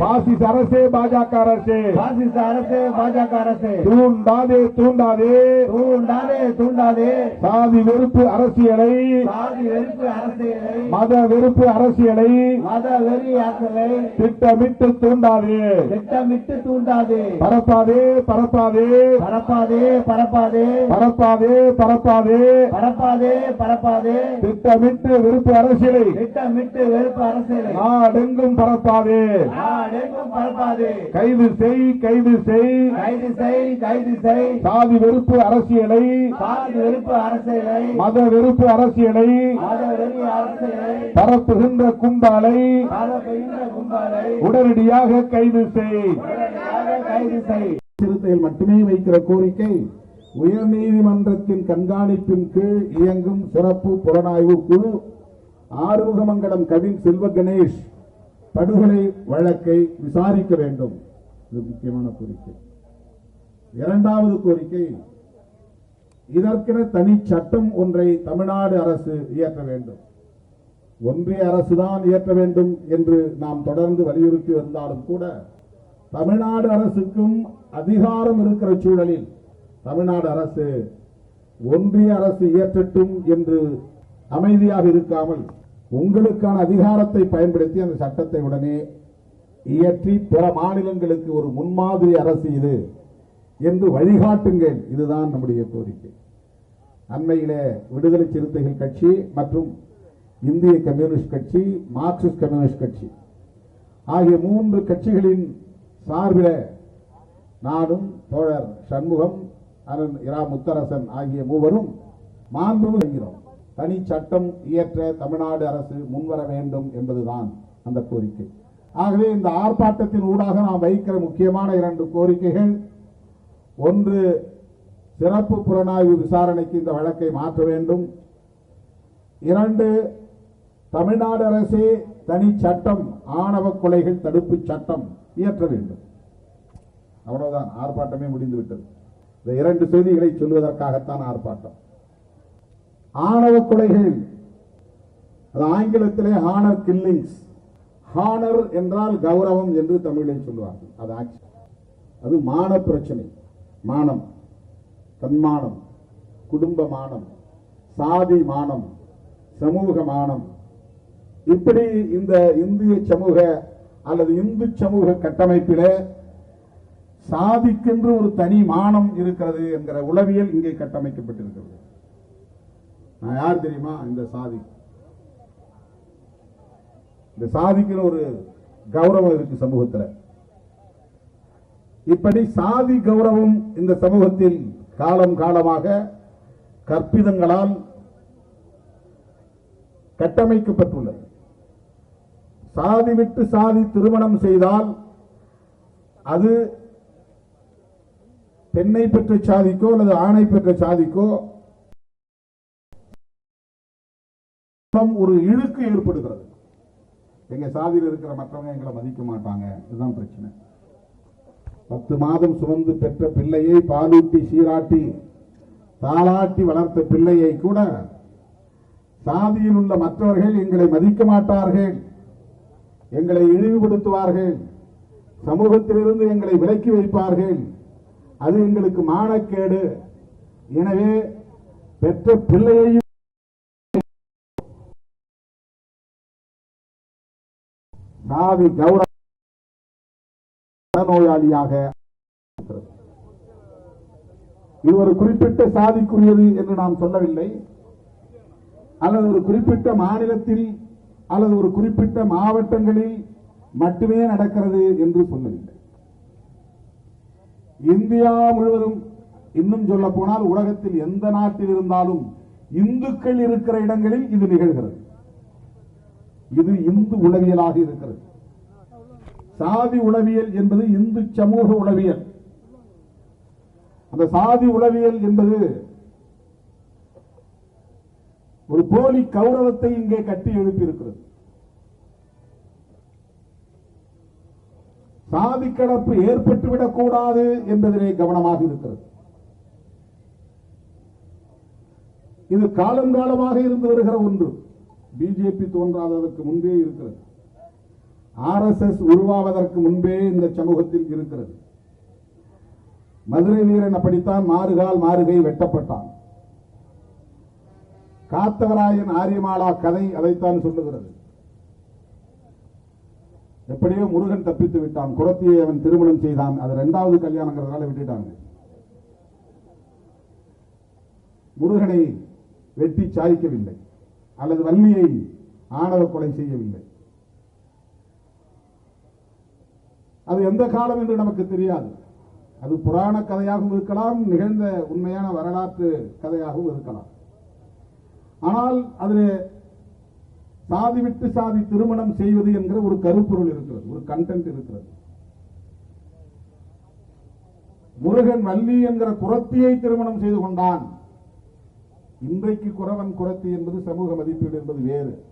Wow. பாசிஸ் அரசே பாஜக அரசே. பாசிச அரசு பாஜக அரசு. தூண்டாதே தூண்டாதே. தூண்டாதே தூண்டாதே. சாதி வெறுப்பு அரசியலை சாதி வெறுப்பு அரசியலை மத வெறுப்பு அரசியலை மத வெறி அரசலை திட்டமிட்டு தூண்டாதே. திட்டமிட்டு தூண்டாதே. பரப்பாதே பரப்பாதே. பரப்பாதே பரப்பாதே. பரப்பாதே பரப்பாதே. பரப்பாதே பரப்பாதே. திட்டமிட்டு வெறுப்பு அரசியலை திட்டமிட்டு வெறுப்பு அரசியலை நாடெங்கும் பரப்பாதே. நாடெங்கும் பரப்பாதே கைது செய் கைது செய். கைது செய் கைது செய். சாதி வெறுப்பு அரசியலை சாதி வெறுப்பு அரசியலை மத வெறுப்பு அரசியலை மத வெறி அரசியலை பரப்புகின்ற கும்பலை. பரப்புகின்ற கும்பலை. உடனடியாக கைது செய். கைது செய். சிறுத்தையில் மட்டுமே வைக்கிற கோரிக்கை உயர்நீதிமன்றத்தின் கண்காணிப்பின் கீழ் இயங்கும் சிறப்பு புலனாய்வு குழு ஆறுமுகமங்கலம் கவின் செல்வ கணேஷ். படுகொலை வழக்கை விசாரிக்க வேண்டும். இது முக்கியமான கோரிக்கை. இரண்டாவது கோரிக்கை இதற்கென தனி சட்டம் ஒன்றை தமிழ்நாடு அரசு இயற்ற வேண்டும். ஒன்றிய அரசுதான் இயற்ற வேண்டும் என்று நாம் தொடர்ந்து வலியுறுத்தி வந்தாலும் கூட தமிழ்நாடு அரசுக்கும் அதிகாரம் இருக்கிற சூழலில் தமிழ்நாடு அரசு ஒன்றிய அரசு இயற்றட்டும் என்று அமைதியாக இருக்காமல் உங்களுக்கான அதிகாரத்தை பயன்படுத்தி அந்த சட்டத்தை உடனே இயற்றி பிற மாநிலங்களுக்கு ஒரு முன்மாதிரி அரசு இது என்று வழிகாட்டுங்கள். இதுதான் நம்முடைய கோரிக்கை. அண்மையிலே விடுதலை சிறுத்தைகள் கட்சி மற்றும் இந்திய கம்யூனிஸ்ட் கட்சி மார்க்சிஸ்ட் கம்யூனிஸ்ட் கட்சி ஆகிய மூன்று கட்சிகளின் சார்பில் நானும் தோழர் சண்முகம் அரண் இரா முத்தரசன் ஆகிய மூவரும் மாண்பு செய்கிறோம் தனி சட்டம் இயற்ற தமிழ்நாடு அரசு முன்வர வேண்டும் என்பதுதான் அந்த கோரிக்கை. ஆகவே இந்த ஆர்ப்பாட்டத்தின் ஊடாக நாம் வைக்கிற முக்கியமான இரண்டு கோரிக்கைகள் ஒன்று சிறப்பு புலனாய்வு விசாரணைக்கு இந்த வழக்கை மாற்ற வேண்டும். இரண்டு தமிழ்நாடு அரசே தனி சட்டம் ஆணவ கொலைகள் தடுப்பு சட்டம் இயற்ற வேண்டும். அவ்வளவுதான் ஆர்ப்பாட்டமே முடிந்துவிட்டது. இந்த இரண்டு செய்திகளை சொல்வதற்காகத்தான் ஆர்ப்பாட்டம். ஆணவ கொலைகள். அது ஆங்கிலத்திலே ஹானர் கில்லிங்ஸ் ஹானர் என்றால் கௌரவம் என்று தமிழில் சொல்வார்கள் அது action. அது மான பிரச்சனை. மானம். தன்மானம். குடும்ப மானம். சாதி மானம். சமூக மானம். இப்படி இந்த இந்திய சமூக அல்லது இந்து சமூக கட்டமைப்பிலே சாதிக்கென்று ஒரு தனி மானம் இருக்கிறது என்கிற உளவியல் இங்கே கட்டமைக்கப்பட்டிருக்கிறது. நான் யார் தெரியுமா? இந்த சாதி. இந்த சாதிக்குன்னு ஒரு கௌரவம் இருக்கு சமூகத்தில். இப்படி சாதி கௌரவம் இந்த சமூகத்தில் காலம் காலமாக கற்பிதங்களால் கட்டமைக்கப்பட்டுள்ளது. சாதி விட்டு சாதி திருமணம் செய்தால் அது பெண்ணை பெற்ற சாதிக்கோ அல்லது ஆணை பெற்ற சாதிக்கோ ஒரு இழுக்கு ஏற்படுகிறது. எங்க சாதியில் இருக்கிற மற்றவங்க எங்களை மதிக்க மாட்டாங்க. இதுதான் பிரச்சனை. பத்து மாதம் சுமந்து பெற்ற பிள்ளையை பாலூட்டி சீராட்டி தாளாட்டி வளர்த்த பிள்ளையை கூட சாதியில் உள்ள மற்றவர்கள் எங்களை மதிக்க மாட்டார்கள். எங்களை இழிவுபடுத்துவார்கள். சமூகத்திலிருந்து எங்களை விலக்கி வைப்பார்கள். அது எங்களுக்கு மானக்கேடு. எனவே பெற்ற பிள்ளையையும் சாதி கௌரவ நோயாளியாக இது ஒரு குறிப்பிட்ட சாதிக்குரியது என்று நாம் சொல்லவில்லை. அல்லது ஒரு குறிப்பிட்ட மாநிலத்தில் அல்லது ஒரு குறிப்பிட்ட மாவட்டங்களில் மட்டுமே நடக்கிறது என்று சொல்லவில்லை. இந்தியா முழுவதும் இன்னும் சொல்ல போனால் உலகத்தில் எந்த நாட்டில் இருந்தாலும் இந்துக்கள் இருக்கிற இடங்களில் இது நிகழ்கிறது. இது இந்து உளவியலாக இருக்கிறது. சாதி உளவியல் என்பது இந்து சமூக உளவியல். அந்த சாதி உளவியல் என்பது ஒரு போலி கௌரவத்தை இங்கே கட்டி எழுப்பியிருக்கிறது. சாதி கடப்பு ஏற்பட்டுவிடக் கூடாது என்பதிலே கவனமாக இருக்கிறது. இது காலங்காலமாக இருந்து வருகிற ஒன்று. பிஜேபி தோன்றாததற்கு முன்பே இருக்கிறது. ஆர்எஸ்எஸ் உருவாவதற்கு முன்பே இந்த சமூகத்தில் இருக்கிறது. மதுரை வீரன் அப்படித்தான் மாறுகால் மாறுகை வெட்டப்பட்டான். காத்தவராயன் ஆரியமாலா கதை அதைத்தான் சொல்லுகிறது. எப்படியோ முருகன் தப்பித்து விட்டான். குரத்தியை அவன் திருமணம் செய்தான். அது இரண்டாவது கல்யாணங்கிறதுனால விட்டுட்டாங்க. முருகனை வெட்டி சாய்க்கவில்லை. அல்லது வள்ளியை ஆணவ கொலை செய்யவில்லை. அது எந்த காலம் என்று நமக்கு தெரியாது. அது புராண கதையாகவும் இருக்கலாம் நிகழ்ந்த உண்மையான வரலாற்று கதையாகவும் இருக்கலாம். ஆனால் அதில் சாதி விட்டு சாதி திருமணம் செய்வது என்கிற ஒரு கருப்பொருள் இருக்கிறது ஒரு கண்டென்ட் இருக்கிறது. முருகன் வள்ளி என்கிற குரத்தியை திருமணம் செய்து கொண்டான். இன்றைக்கு குறவன் குரத்தி என்பது சமூக மதிப்பீடு என்பது வேறு.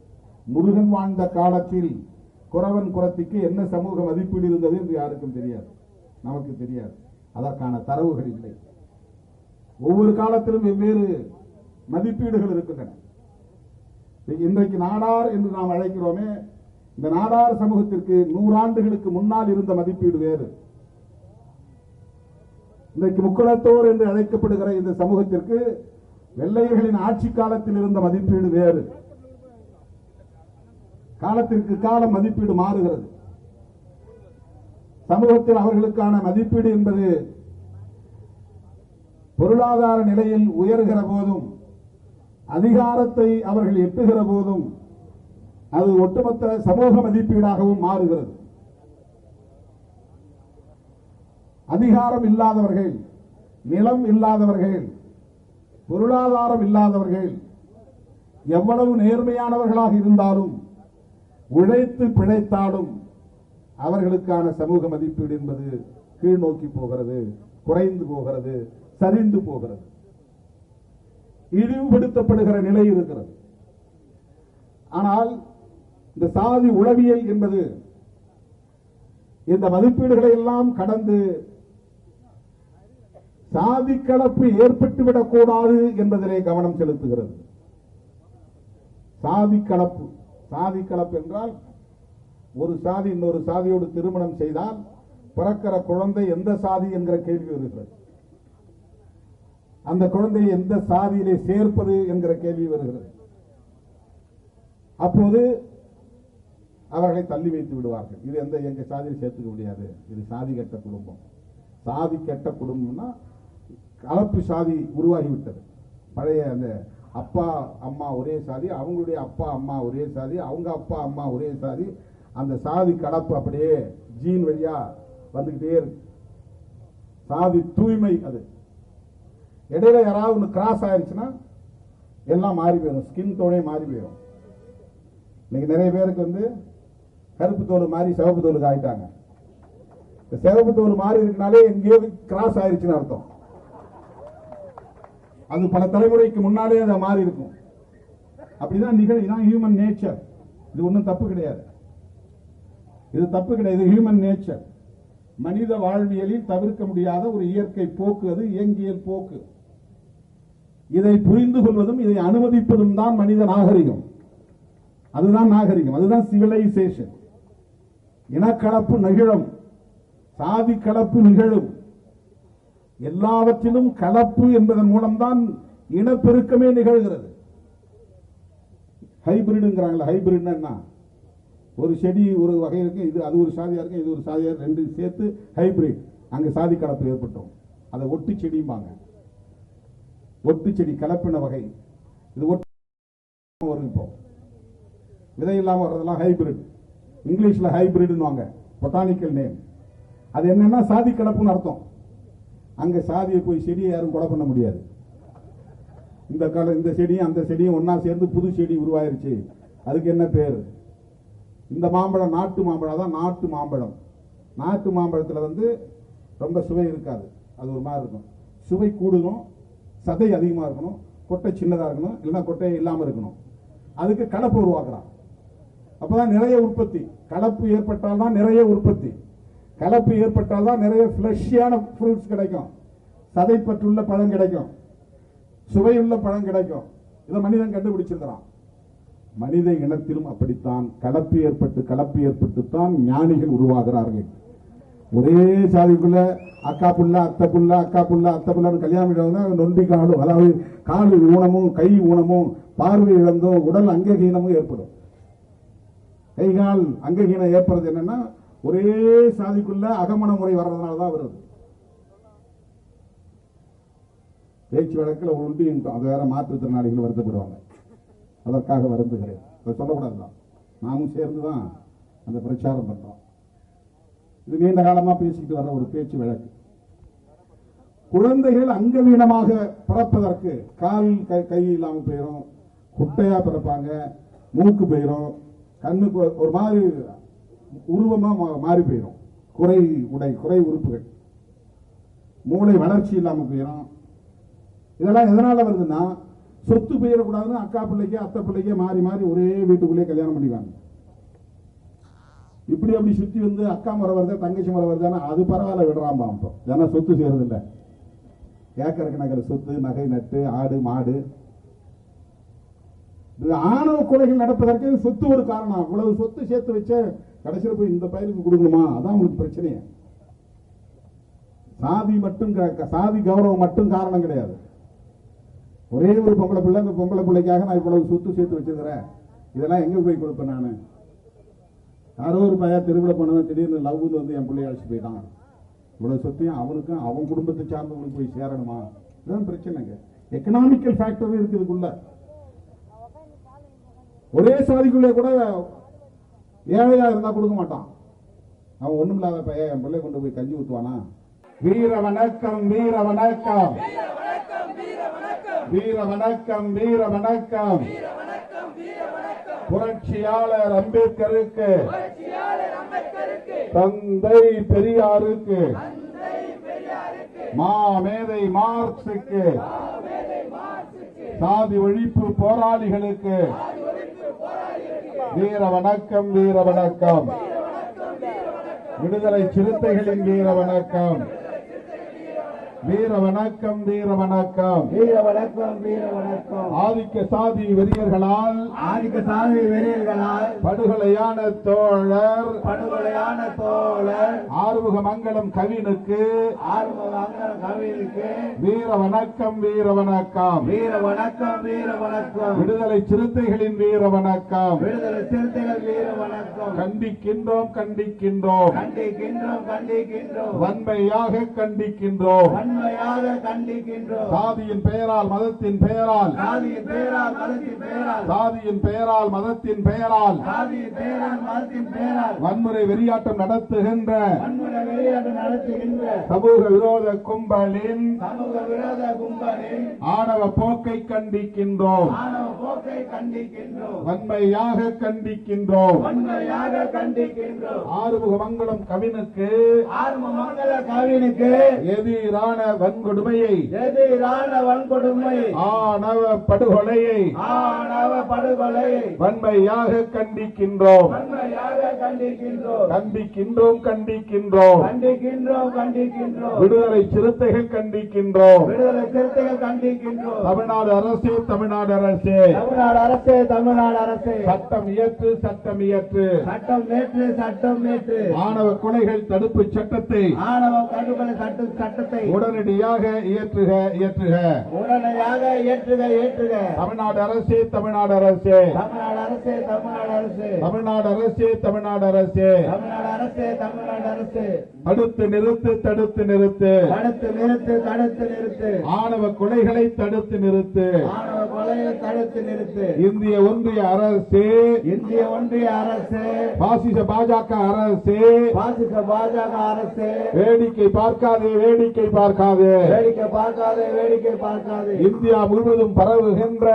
முருகன் வாழ்ந்த காலத்தில் குறவன் குரத்திக்கு என்ன சமூக மதிப்பீடு இருந்தது என்று யாருக்கும் தெரியாது. நமக்கு தெரியாது. அதற்கான தரவுகள் இல்லை. ஒவ்வொரு காலத்திலும் வெவ்வேறு மதிப்பீடுகள் இருக்கின்றன. இன்றைக்கு நாடார் என்று நாம் அழைக்கிறோமே இந்த நாடார் சமூகத்திற்கு நூறாண்டுகளுக்கு முன்னால் இருந்த மதிப்பீடு வேறு. இன்றைக்கு முக்குளத்தோர் என்று அழைக்கப்படுகிற இந்த சமூகத்திற்கு வெள்ளையர்களின் ஆட்சி காலத்தில் இருந்த மதிப்பீடு வேறு. காலத்திற்கு காலம் மதிப்பீடு மாறுகிறது. சமூகத்தில் அவர்களுக்கான மதிப்பீடு என்பது பொருளாதார நிலையில் உயர்கிற போதும் அதிகாரத்தை அவர்கள் எட்டுகிற போதும் அது ஒட்டுமொத்த சமூக மதிப்பீடாகவும் மாறுகிறது. அதிகாரம் இல்லாதவர்கள் நிலம் இல்லாதவர்கள் பொருளாதாரம் இல்லாதவர்கள் எவ்வளவு நேர்மையானவர்களாக இருந்தாலும் உழைத்து பிழைத்தாலும் அவர்களுக்கான சமூக மதிப்பீடு என்பது கீழ் நோக்கி போகிறது குறைந்து போகிறது சரிந்து போகிறது. இழிவுபடுத்தப்படுகிற நிலை இருக்கிறது. ஆனால் இந்த சாதி உளவியல் என்பது இந்த மதிப்பீடுகளை எல்லாம் கடந்து சாதி கலப்பு ஏற்பட்டுவிடக் கூடாது என்பதிலே கவனம் செலுத்துகிறது. சாதி கலப்பு. சாதி கலப்பு என்றால் ஒரு சாதி இன்னொரு சாதியோடு திருமணம் செய்தால் பிறக்கிற குழந்தை எந்த சாதி என்கிற கேள்வி வருகிறது. அந்த குழந்தையை எந்த சாதியிலே சேர்ப்பது என்கிற கேள்வி வருகிறது. அப்போது அவர்களை தள்ளி வைத்து விடுவார்கள். இது எந்த எங்க சாதியில் சேர்த்துக்க முடியாது. இது சாதி கெட்ட குடும்பம். சாதி கெட்ட குடும்பம்னா கலப்பு சாதி உருவாகிவிட்டது. பழைய அந்த அப்பா அம்மா ஒரே சாதி அவங்களுடைய அப்பா அம்மா ஒரே சாதி அவங்க அப்பா அம்மா ஒரே சாதி அந்த சாதி கலப்பு அப்படியே ஜீன் வழியா வந்துகிட்டே இருக்கு. சாதி தூய்மை அது. இடையில யாராவது ஒன்று கிராஸ் ஆயிருச்சுன்னா எல்லாம் மாறி போயிடும் ஸ்கின் டோனே மாறி போயிடும் இன்னைக்கு நிறைய பேருக்கு வந்து கருப்பு தோல் மாறி சிவப்பு தோலுக்கு ஆயிட்டாங்க. இந்த சிவப்பு தோல் மாறி இருக்கனாலே எங்கேயோ கிராஸ் ஆயிருச்சுன்னு அர்த்தம். அது பல தலைமுறைக்கு முன்னாலே அதை மாறி இருக்கும். அப்படிதான் நிகழ் இதான் ஹியூமன் நேச்சர் இது ஒன்றும் தப்பு கிடையாது. இது தப்பு கிடையாது. ஹியூமன் நேச்சர் மனித வாழ்வியலில் தவிர்க்க முடியாத ஒரு இயற்கை போக்கு அது இயங்கியல் போக்கு. இதை புரிந்து கொள்வதும் இதை அனுமதிப்பதும் தான் மனித நாகரிகம். அதுதான் நாகரிகம். அதுதான் சிவிலைசேஷன் இனக்கலப்பு நிகழும். சாதி கலப்பு நிகழும். எல்லாவற்றிலும் கலப்பு என்பதன் மூலம்தான் இனப்பெருக்கமே நிகழ்கிறது. ஹைபிரிடுங்கிறாங்கள ஹைபிரிட்னா என்ன? ஒரு செடி ஒரு வகை இருக்கு இது அது ஒரு சாதியா இருக்கு இது ஒரு சாதியா ரெண்டு சேர்த்து ஹைபிரிட். அங்கே சாதி கலப்பு ஏற்பட்டோம். அதை ஒட்டு செடிம்பாங்க ஒட்டு செடி கலப்பின வகை. இது ஒட்டு வரும் இப்போ. விதை இல்லாமல் வர்றதெல்லாம் ஹைபிரிட். இங்கிலீஷில் ஹைபிரிட்னுவாங்க. Botanical name. அது என்னன்னா சாதி கலப்புன்னு அர்த்தம். அங்க சாதியை போய் செடியை யாரும் கொலை பண்ண முடியாது. இந்த கால இந்த செடியும் அந்த செடியும் ஒன்றா சேர்ந்து புது செடி உருவாயிருச்சு. அதுக்கு என்ன பேர்? இந்த மாம்பழம் நாட்டு மாம்பழம் தான் நாட்டு மாம்பழம். நாட்டு மாம்பழத்தில் வந்து ரொம்ப சுவை இருக்காது. அது ஒரு மாதிரி இருக்கும். சுவை கூடணும் சதை அதிகமாக இருக்கணும் கொட்டை சின்னதாக இருக்கணும் இல்லைன்னா கொட்டை இல்லாமல் இருக்கணும். அதுக்கு கலப்பு உருவாக்குறான். அப்பதான் நிறைய உற்பத்தி. கலப்பு ஏற்பட்டால் தான் நிறைய உற்பத்தி. கலப்பு ஏற்பட்டால் தான் நிறைய ஃப்ளஷியான ஃப்ரூட்ஸ் கிடைக்கும். சதைப்பற்றுள்ள பழம் கிடைக்கும். சுவையுள்ள பழம் கிடைக்கும். இதை மனிதன் கண்டுபிடிச்சிருக்கிறான். மனித இனத்திலும் அப்படித்தான். கலப்பு ஏற்பட்டு கலப்பு ஏற்பட்டுத்தான் ஞானிகள் உருவாகிறார்கள். ஒரே சாதிக்குள்ள அக்கா புள்ள அத்தை புள்ள அக்கா புள்ள அத்தை புள்ளன்னு கல்யாணம் நொண்டி காலும் அதாவது கால் ஊனமும் கை ஊனமும் பார்வை இழந்தும் உடல் அங்ககீனமும் ஏற்படும். கை கால் அங்ககீனம் ஏற்படுறது என்னன்னா ஒரே சாதிக்குள்ள அகமண முறை வர்றதுனால தான் வருது. பேச்சு வழக்கில் உண்டு அது வேற மாற்றுத்திறனாளிகள் வருத்தப்படுவாங்க. அதற்காக வருந்துகிறேன். அதை சொல்லக்கூடாது தான் நாமும் சேர்ந்து தான் அந்த பிரச்சாரம் பண்றோம். இது நீண்ட காலமா பேசிக்கிட்டு வர்ற ஒரு பேச்சு வழக்கு. குழந்தைகள் அங்கவீனமாக பிறப்பதற்கு கால் கை கை இல்லாம போயிடும் குட்டையா பிறப்பாங்க. மூக்கு போயிடும் கண்ணுக்கு ஒரு மாதிரி உருவமா மாறி போயிடும் குறை உடை குறை உறுப்புகள். மூளை வளர்ச்சி இல்லாம போயிடும் இதெல்லாம் எதனால வருதுன்னா சொத்து போயிடக்கூடாதுன்னு அக்கா பிள்ளைக்கு அத்தை பிள்ளைக்கே மாறி மாறி ஒரே வீட்டுக்குள்ளேயே கல்யாணம் பண்ணிடுவாங்க இப்படி அப்படி சுத்தி வந்து அக்கா முறை வருதா தங்கச்சி முறை வருதானா அது பரவாயில்ல விடுறாம்பா இப்போ. ஏன்னா சொத்து செய்கிறது இல்ல ஏக்கர் கணக்கில் சொத்து நகை நட்டு ஆடு மாடு. இது ஆணவ கொலைகள் நடப்பதற்கு சொத்து ஒரு காரணம். இவ்வளவு சொத்து சேர்த்து வச்ச கடைசியில் போய் இந்த பையனுக்கு கொடுக்கணுமா? அதான் உங்களுக்கு பிரச்சனையே. சாதி மட்டும் க- சாதி கௌரவம் மட்டும் காரணம் கிடையாது. ஒரே ஒரு பொம்பளை பிள்ளை அந்த பொம்பளை பிள்ளைக்காக நான் இவ்வளவு சொத்து சேர்த்து வச்சிருக்கிறேன். இதெல்லாம் எங்க போய் கொடுப்பேன் நான்? யாரோ ஒரு பையன் திருவிழா பண்ணுவேன் திடீர்னு லவ்னு வந்து என் பிள்ளைய அழைச்சிட்டு போயிட்டான். இவ்வளவு சொத்தையும் அவனுக்கும் அவன் குடும்பத்தை சார்ந்தவங்களுக்கு போய் சேரணுமா? இதுதான் பிரச்சனைங்க எக்கனாமிக்கல் ஃபேக்டரும் இருக்குதுக்குள்ள ஒரே சாதிக்குள்ளே கூட ஏழையா இருந்தா கொடுக்க மாட்டான். அவன் ஒண்ணும் இல்லாத பையன் என் பிள்ளை கொண்டு போய் கஞ்சி ஊத்துவானா? வீர வணக்கம் வீர வணக்கம். வீர வணக்கம் வீர வணக்கம். புரட்சியாளர் அம்பேத்கருக்கு. தந்தை பெரியாருக்கு. மாமேதை மார்க்சுக்கு சாதி ஒழிப்பு போராளிகளுக்கு. வீர வணக்கம் வீர வணக்கம் விடுதலை சிறுத்தைகளின் வீர வணக்கம் வீர வணக்கம் வீர வணக்கம் வீர வணக்கம் வீர வணக்கம் ஆதிக்க சாதி வெறியர்களால் ஆதிக்க சாமி வெறியர்களால். படுகொலையான தோழர் படுகொலையான தோழர். ஆறுமுக மங்கலம் கவினுக்கு ஆர்வ அங்கன கவிழுக்கு வீர வணக்கம் வீர வணக்கம் வீர வணக்கம் வீர வணக்கம் விடுதலை சிறுத்தைகளின் வீர வணக்கம் விடுதலை சிறுத்தைகள் வீர வணக்கம் கண்டிக்கின்றோம் கண்டிக்கின்றோம். கண்டிக்கின்றோம் கண்டிக்கின்றோம். வன்மையாக கண்டிக்கின்றோம். வன்மையாக கண்டிக்கின்றோம். சாதியின் பெயரால் மதத்தின் பெயரால். சாதியின் பேரால் மதத்தின் பேரால் சாதியின் பெயரால் மதத்தின் பெயரால். சாதியின் பேரால் மதத்தின் பேரால் வன்முறை வெறியாட்டம் நடத்துகின்ற. வன்முறை வெளியாட்டு நடத்துகின்ற. சமூக விரோத கும்பலின். சமூக விரோத கும்பலின். ஆணவ போக்கை கண்டிக்கின்றோம். ஆணவ போக்கை கண்டிக்கின்றோம். வன்மையாக கண்டிக்கின்றோம். வன்மையாக கண்டிக்கின்றோம். ஆறுமுகமங்கலம் கவினுக்கு. ஆர்ம மங்கள கவினுக்கு. எதிரான வன்கொடுமையை எதிரான வன்கொடுமை? ஆணவ படுகொலையை ஆணவ படுகொலை. வன்மையாக கண்டிக்கின்றோம். வன்மையாக கண்டிக்கின்றோம். கண்டிக்கின்றோம் கண்டிக்கின்றோம். கண்டிக்கின்றோம் கண்டிக்கின்றோம். விடுதலை சிறுத்தைகள் கண்டிக்கின்றோம். விடுதலை சிறுத்தைகள் கண்டிக்கின்றோம். தமிழ்நாடு அரசு தமிழ்நாடு அரசு. தமிழ்நாடு அரசே தமிழ்நாடு அரசே. சட்டம் இயற்று சட்டம் இயற்று. சட்டம் நேற்று சட்டம் நேற்று ஆணவ கொலைகள் தடுப்பு சட்டத்தை ஆணவ கடுகொலை சட்ட சட்டத்தை உடனடியாக இயற்றுக இயற்றுக. உடனடியாக ஏற்றுக ஏற்றுக தமிழ்நாடு அரசு தமிழ்நாடு அரசு. தமிழ்நாடு அரசே தமிழ்நாடு அரசே. தமிழ்நாடு அரசு தமிழ்நாடு அரசு. தமிழ்நாடு அரசே தமிழ்நாடு அரசே. தடுத்து நிறுத்து தடுத்து நிறுத்து. தடுத்து நிறுத்து தடுத்து நிறுத்து. ஆணவ கொலைகளை தடுத்து நிறுத்து. ஆணவ கொலையை தடுத்து நிறுத்து. இந்திய ஒன்றிய அரசு. இந்திய ஒன்றிய அரசு. பாசிச பாஜக அரசு. பாசிச பாஜக அரசு. வேடிக்கை பார்க்காதே வேடிக்கை பார்க்காதே. வேடிக்கை பார்க்காதே வேடிக்கை பார்க்காதே. இந்தியா முழுவதும் பரவுகின்ற பரவுகின்ற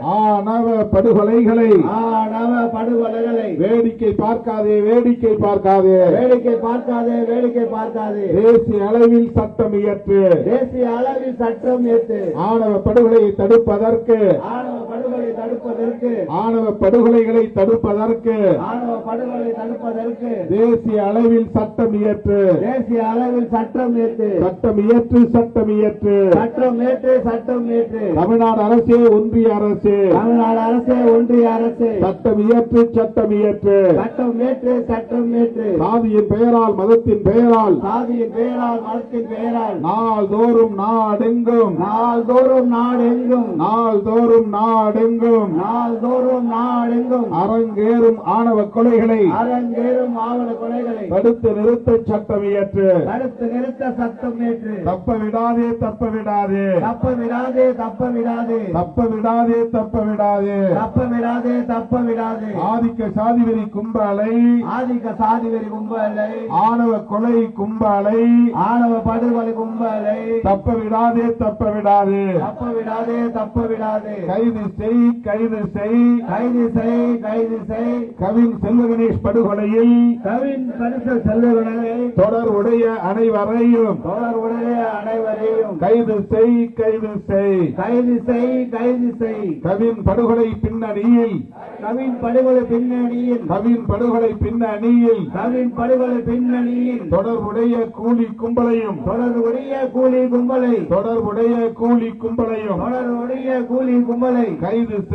ஆணவ படுகொலைகளை. ஆணவ படுகொலைகளை. வேடிக்கை பார்க்காதே வேடிக்கை பார்க்காதே. வேடிக்கை பார்க்காதே வேடிக்கை பார்க்காதே. தேசிய அளவில் சட்டம் இயற்று. தேசிய அளவில் சட்டம் ஏற்று ஆணவ படுகொலையை தடுப்பதற்கு ஆணவ தடுப்பதற்கு. ஆணவ படுகொலைகளை தடுப்பதற்கு. ஆணவ படுகொலை தடுப்பதற்கு. தேசிய அளவில் சட்டம் இயற்று. தேசிய அளவில் சட்டம் ஏற்று சட்டம் இயற்று சட்டம் இயற்று. சட்டம் ஏற்று சட்டம் ஏற்று தமிழ்நாடு அரசே ஒன்றிய அரசு. தமிழ்நாடு அரசு ஒன்றிய அரசு. சட்டம் இயற்று சட்டம் இயற்று. சட்டம் ஏற்று சட்டம் ஏற்று சாதியின் பெயரால் மதத்தின் பெயரால். சாதியின் பெயரால் மதத்தின் பெயரால். நாள்தோறும் நாடெங்கும். நாள்தோறும் நாடெங்கும். நாள்தோறும் நாடெங்கும். நாள்தோறும் நாடெங்கும் அரங்கேறும் ஆணவ கொலைகளை. அரங்கேறும் ஆவண கொலைகளை. தடுத்து நிறுத்த சட்டம் இயற்று. தடுத்து நிறுத்த சட்டம் ஏற்று தப்ப விடாதே தப்ப விடாதே தப்ப விடாதே தப்ப விடாதே தப்ப விடாதே தப்ப விடாதே தப்ப விடாதே தப்ப விடாதே ஆதிக்க சாதிவெறி கும்பலை. ஆதிக்க சாதி வெறி கும்பலை. ஆணவ கொலை கும்பலை. ஆணவ படுகொலை கும்பலை. தப்ப விடாதே தப்ப விடாதே தப்ப விடாதே தப்ப விடாதே கைது செய் கைது செய் கைது செய் கைது செய் கவின் செல்வகணேஷ் படுகொலையில். கவின் பரிசு செல்லுவனை தொடர்புடைய அனைவரையும். தொடர்புடைய அனைவரையும். கைது செய் கைது செய் கைது செய் கைது செய் கவின் படுகொலை பின்னணியில். கவின் படுகொலை பின்னணியில். கவின் படுகொலை பின்னணியில். கவின் படுகொலை பின்னணியில். தொடர்புடைய கூலி கும்பலையும். தொடர்புடைய கூலி கும்பலை. தொடர்புடைய கூலி கும்பலையும். தொடர்புடைய கூலி கும்பலை. கைது செய்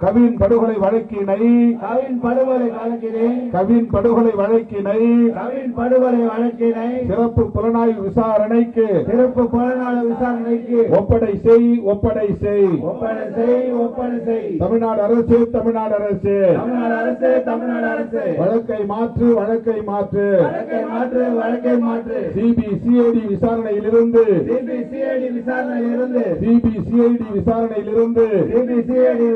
கவின் படுகொலை வழக்கினை கவின் படுகொலை வழக்கினை கவின் படுகொலை வழக்கினை கவின் படுகொலை வழக்கினை சிறப்பு புலனாய்வு விசாரணைக்கு சிறப்பு புலனாய்வு விசாரணைக்கு ஒப்படை செய் ஒப்படை செய். ஒப்படை செய் ஒப்படை செய். தமிழ்நாடு அரசு தமிழ்நாடு அரசு. தமிழ்நாடு அரசு தமிழ்நாடு அரசு. வழக்கை மாற்று வழக்கை மாற்று. வழக்கை மாற்று வழக்கை மாற்று. சிபிசிஐடி விசாரணையிலிருந்து. சிபிசிஐடி விசாரணையிலிருந்து. சிபிசிஐடி விசாரணையிலிருந்து. சிபிசிஐடி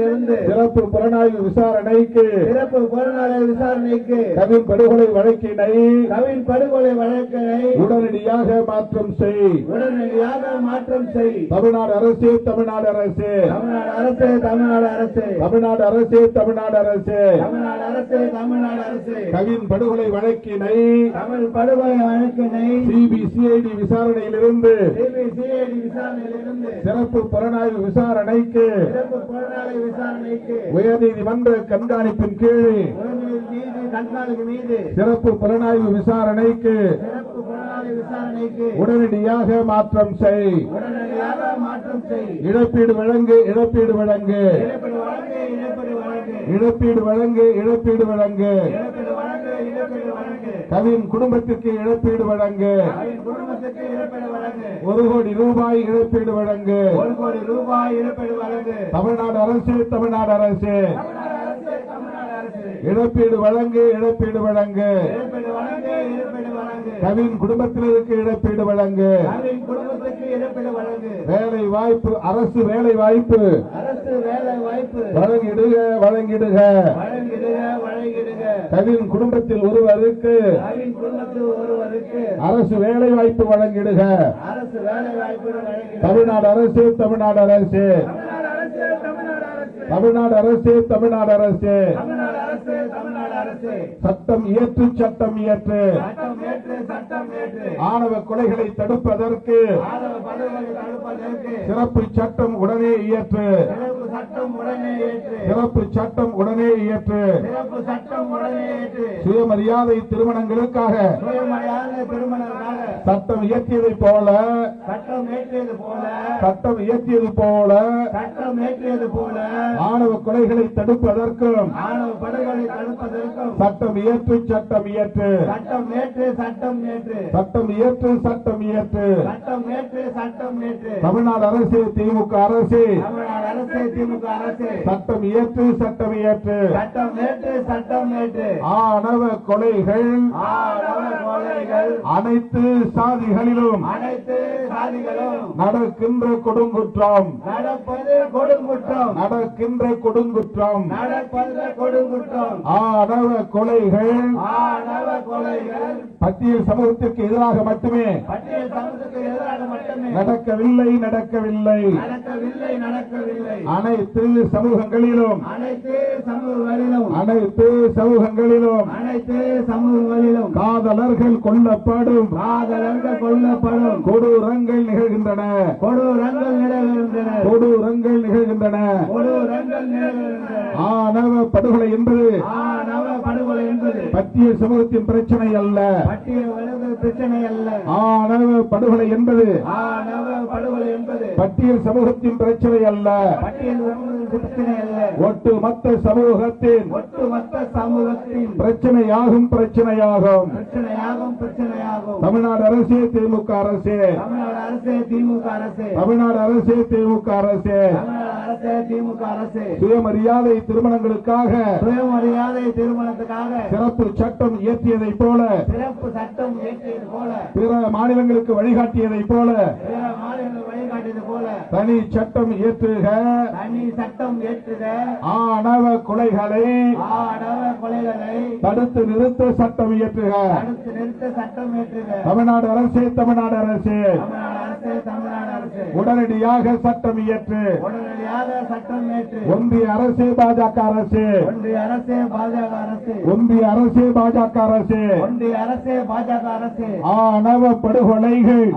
விசாரணையிலிருந்து சிறப்பு புலனாய்வு விசாரணைக்கு சிறப்பு புலனாய்வு விசாரணைக்கு கவின் படுகொலை வழக்கினை கவின் படுகொலை வழக்கினை உடனடியாக மாற்றம் செய். உடனடியாக மாற்றம் செய். தமிழ்நாடு அரசு தமிழ்நாடு அரசு. தமிழ்நாடு அரசு தமிழ்நாடு அரசு. தமிழ்நாடு அரசு தமிழ்நாடு அரசு. தமிழ்நாடு அரசு தமிழ்நாடு அரசு. கவின் படுகொலை வழக்கினை தமிழ் படுகொலை வழக்கினை சிபிசிஐடி விசாரணையிலிருந்து சிபிசிஐடி விசாரணையிலிருந்து சிறப்பு புலனாய்வு விசாரணைக்கு சிறப்பு புலனாய்வு உயர்நீதிமன்ற கண்காணிப்பின் கீழ் சிறப்பு புலனாய்வு விசாரணைக்கு உடனடியாக மாற்றம் செய். இழப்பீடு வழங்கு இழப்பீடு வழங்கு. இழப்பீடு வழங்கு இழப்பீடு வழங்கு. கவின் குடும்பத்திற்கு இழப்பீடு வழங்க. ஒரு கோடி ரூபாய் இழப்பீடு வழங்கு. ஒரு கோடி ரூபாய் இழப்பீடு வழங்கு. தமிழ்நாடு அரசு தமிழ்நாடு அரசு. இழப்பீடு வழங்கு இழப்பீடு வழங்கு. கவின் குடும்பத்தினருக்கு இழப்பீடு வழங்கு. வேலை வாய்ப்பு. அரசு வேலை வாய்ப்பு. வழங்கிடுக வழங்கிடுக. தவின் குடும்பத்தில் ஒருவருக்கு அரசு வேலை வாய்ப்பு வழங்கிடுக. தமிழ்நாடு அரசு தமிழ்நாடு அரசு. தமிழ்நாடு அரசு தமிழ்நாடு அரசு. சட்டம் இயற்று சட்டம் இயற்று ஆணவ கொலைகளை தடுப்பதற்கு சிறப்பு சட்டம் உடனே இயற்று. சிறப்பு சட்டம் உடனே இயற்று. சுயமரியாதை திருமணங்களுக்காக. சட்டம் இயற்றியதை போல சட்டம் ஏற்றியது போல சட்டம் இயற்றியது போல சட்டம் ஏற்றியது போல ஆணவ கொலைகளை தடுப்பதற்கும் ஆணவ படுகொலை தடுப்பதற்கும் சட்டம் இயற்று சட்டம் இயற்று. சட்டம் ஏற்று சட்டம் ஏற்று. சட்டம் இயற்று சட்டம் இயற்று. சட்டம் ஏற்று சட்டம் ஏற்று. தமிழ்நாடு அரசு திமுக அரசு. தமிழ்நாடு அரசு திமுக அரசு. சட்டம் இயற்று சட்டம் இயற்று. சட்டம் ஏற்று சட்டம் ஏற்று. ஆணவ கொலைகள் ஆணவ கொலைகள் அனைத்து சாதிகளிலும் அனைத்து சாதிகளும் நடக்கின்ற கொடுங்குற்றம் நடப்பது கொடுங்குற்றம் நடக்கின்ற கொடுங்குற்றம் நடப்பது கொடுங்குற்றம் ஆணவ கொலைகள் ஆணவ கொலைகள் பட்டியல் சமூகத்திற்கு எதிராக மட்டுமே பட்டியல் சமூகத்துக்கு எதிராக மட்டுமே நடக்கவில்லை நடக்கவில்லை. நடக்கவில்லை நடக்கவில்லை. அனைத்து சமூகங்களிலும் அனைத்து சமூகங்களிலும் அனைத்து சமூகங்களிலும் அனைத்து சமூகங்களிலும் காதலர்கள் கொல்லப்படும். காதலர்கள் கொல்லப்படும். கொடூரங்கள் நிகழ்கின்றன. கொடூரங்கள் நிகழ்கின்றன. கொடூரங்கள் நிகழ்கின்றன. கொடூரங்கள் நிகழ்கின்றன. ஆணவ படுகொலை என்பது ஆணவ படுகொலை என்பது பட்டியல் சமூகத்தின் பிரச்சனை அல்ல. பட்டியல் வழக்கு பிரச்சனை அல்ல. ஆணவ படுகொலை என்பது ஆணவ படுகொலை என்பது பட்டியல் சமூகத்தின் பிரச்சனை அல்ல. பட்டியல் வழக்கு பிரச்சனை அல்ல. ஒட்டுமொத்த சமூகத்தின் ஒட்டுமொத்த சமூகத்தின் பிரச்சனையாகும் பிரச்சனையாகும். பிரச்சனையாகும் பிரச்சனையாகும். தமிழ்நாடு அரசே திமுக அரசே. தமிழ்நாடு அரசு திமுக அரசு. தமிழ்நாடு அரசே திமுக அரசே. திமுக அரசு. சுயமரியாதை திருமணங்களுக்காக சுயமரியாதை திருமணத்துக்காக சிறப்பு சட்டம் இயற்றியதைப் போல சிறப்பு சட்டம் இயற்றியது போல பிற மாநிலங்களுக்கு வழிகாட்டியதைப் போல வழிகாட்டியது போல தனி சட்டம் இயற்றுக. தனி சட்டம் ஏற்றுக ஆணவ கொலைகளை தடுத்து நிறுத்த சட்டம் இயற்றுக. தமிழ்நாடு அரசு தமிழ்நாடு அரசு. உடனடியாக சட்டம் இயற்று. ஒன்றிய அரசு பாஜக அரசு. ஒன்றிய அரசு பாஜக அரசு. ஆணவ படுகொலைகள்.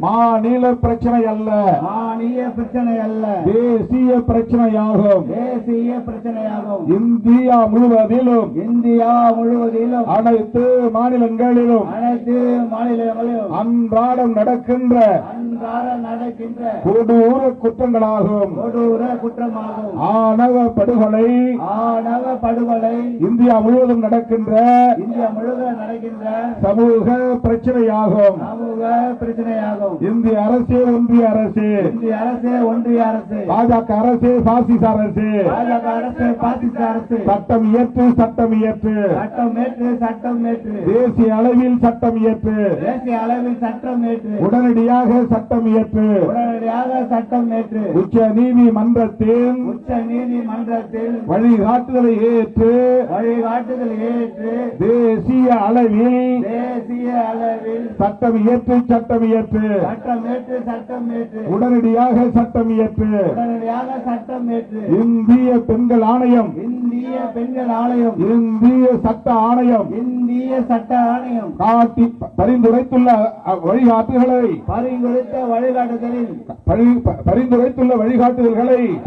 மாநில பிரச்சனை அல்ல. மாநில பிரச்சனை அல்ல. தேசிய பிரச்சனையாகும். தேசிய பிரச்சனையாகும். இந்தியா முழுவதிலும். இந்தியா முழுவதிலும். அனைத்து மாநிலங்களிலும். அனைத்து மாநிலங்களிலும். அன்றாடம் நடக்கின்ற அன்றாட நடக்கின்ற கொடூர குற்றங்களாகும். கொடூர குற்றமாகும். ஆணவ படுகொலை. ஆணவ படுகொலை. இந்தியா முழுவதும் நடக்கின்ற இந்தியா முழுவதும் நடக்கின்ற சமூக பிரச்சனையாகும். சமூக பிரச்சனையாகும். இந்திய அரசே ஒன்றிய அரசு. இந்திய அரசு ஒன்றிய அரசு. பாஜக அரசு பாசிச அரசு. பாஜக அரசு பாகிஸ்தான் அரசு. சட்டம் இயற்று சட்டம் இயற்று. சட்டம் ஏற்று சட்டம் ஏற்று தேசிய அளவில் சட்டம் இயற்று. தேசிய அளவில் சட்டம் ஏற்று உடனடியாக சட்டம் இயற்று. உடனடியாக சட்டம் ஏற்று உச்ச நீதிமன்றத்தின் உச்ச நீதிமன்றத்தில் வழிகாட்டுதலை ஏற்று. வழிகாட்டுதல் ஏற்று. தேசிய அளவில் தேசிய அளவில் சட்டம் இயற்று சட்டம் இயற்று. சட்டம் ஏற்று சட்டம் ஏற்று உடனடியாக சட்டம் இயற்று. உடனடியாக சட்டம் ஏற்று இந்திய பெண்கள் ஆணையம். இந்திய பெண்கள் ஆணையம். இந்திய சட்ட ஆணையம். இந்திய சட்ட ஆணையம். காட்டி பரிந்துரைத்துள்ள அ- வழிகாட்டுதல்களை வழிகாட்டுதலில். பரிந்துரைத்துள்ள வழிகாட்டுதல்களை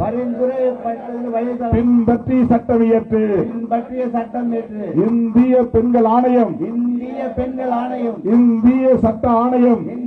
பின்பற்றி சட்டம் இயற்று. பின்பற்றிய சட்டம் ஏற்று இந்திய பெண்கள் ஆணையம். இந்திய பெண்கள் ஆணையம். இந்திய சட்ட ஆணையம்.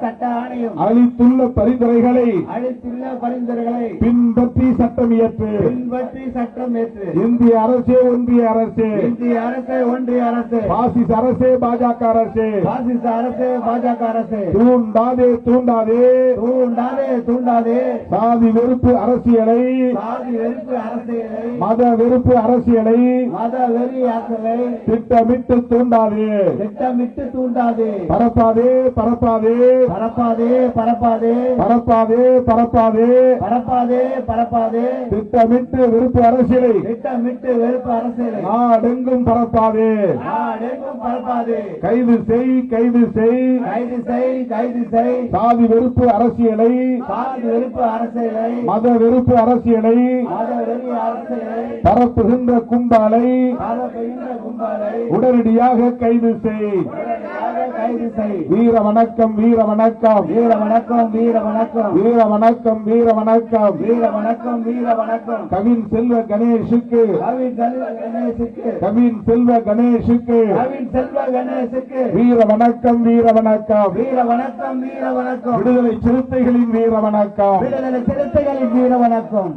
சட்ட ஆணையம் அளித்துள்ள பரிந்துரைகளை அளித்துள்ள பரிந்துரைகளை பின்பற்றி சட்டம் இயற்று. பின்பற்றி சட்டம் ஏற்று இந்திய அரசே ஒன்றிய அரசு. இந்திய அரசு ஒன்றிய அரசு. பாசிச அரசே பாஜக அரசு. பாசிச அரசு பாஜக அரசு. தூண்டாதே தூண்டாதே. தூண்டாதே தூண்டாதே. சாதி வெறுப்பு அரசியலை. சாதி வெறுப்பு அரசியலை. மத வெறுப்பு அரசியலை. மத வெறி அரசலை திட்டமிட்டு தூண்டாதே. திட்டமிட்டு தூண்டாதே. பரப்பாதே பரப்பாதே. பரப்பாதே பரப்பாதே. பரப்பாதே பரப்பாதே. பரப்பாதே பரப்பாதே. திட்டமிட்டு வெறுப்பு அரசியலை. திட்டமிட்டு வெறுப்பு அரசியலை. நாடெங்கும் பரப்பாதே. நாடெங்கும் பரப்பாதே. கைது செய் கைது செய். கைது செய் கைது செய். சாதி வெறுப்பு அரசியலை. சாதி வெறுப்பு அரசியலை. மத வெறுப்பு அரசியலை. மத வெறி அரசியலை. பரப்புகின்ற கும்பலை. பரப்புகின்ற கும்பலை. உடனடியாக கைது செய். உடனடியாக கைது செய் வீர வணக்கம் வீர வணக்கம் வீர வணக்கம் வீர வணக்கம் வீர வணக்கம் வீர வணக்கம் வீர வணக்கம் வீர வணக்கம் கவின் செல்வ கணேஷுக்கு. கவின் செல்வ கணேசுக்கு கவின் செல்வ கணேஷுக்கு. கவின் செல்வ கணேசுக்கு வீர வணக்கம் வீர வணக்கம் வீர வணக்கம் வீர வணக்கம் விடுதலை சிறுத்தைகளின் வீர வணக்கம் விடுதலை சிறுத்தைகளின் வீர வணக்கம்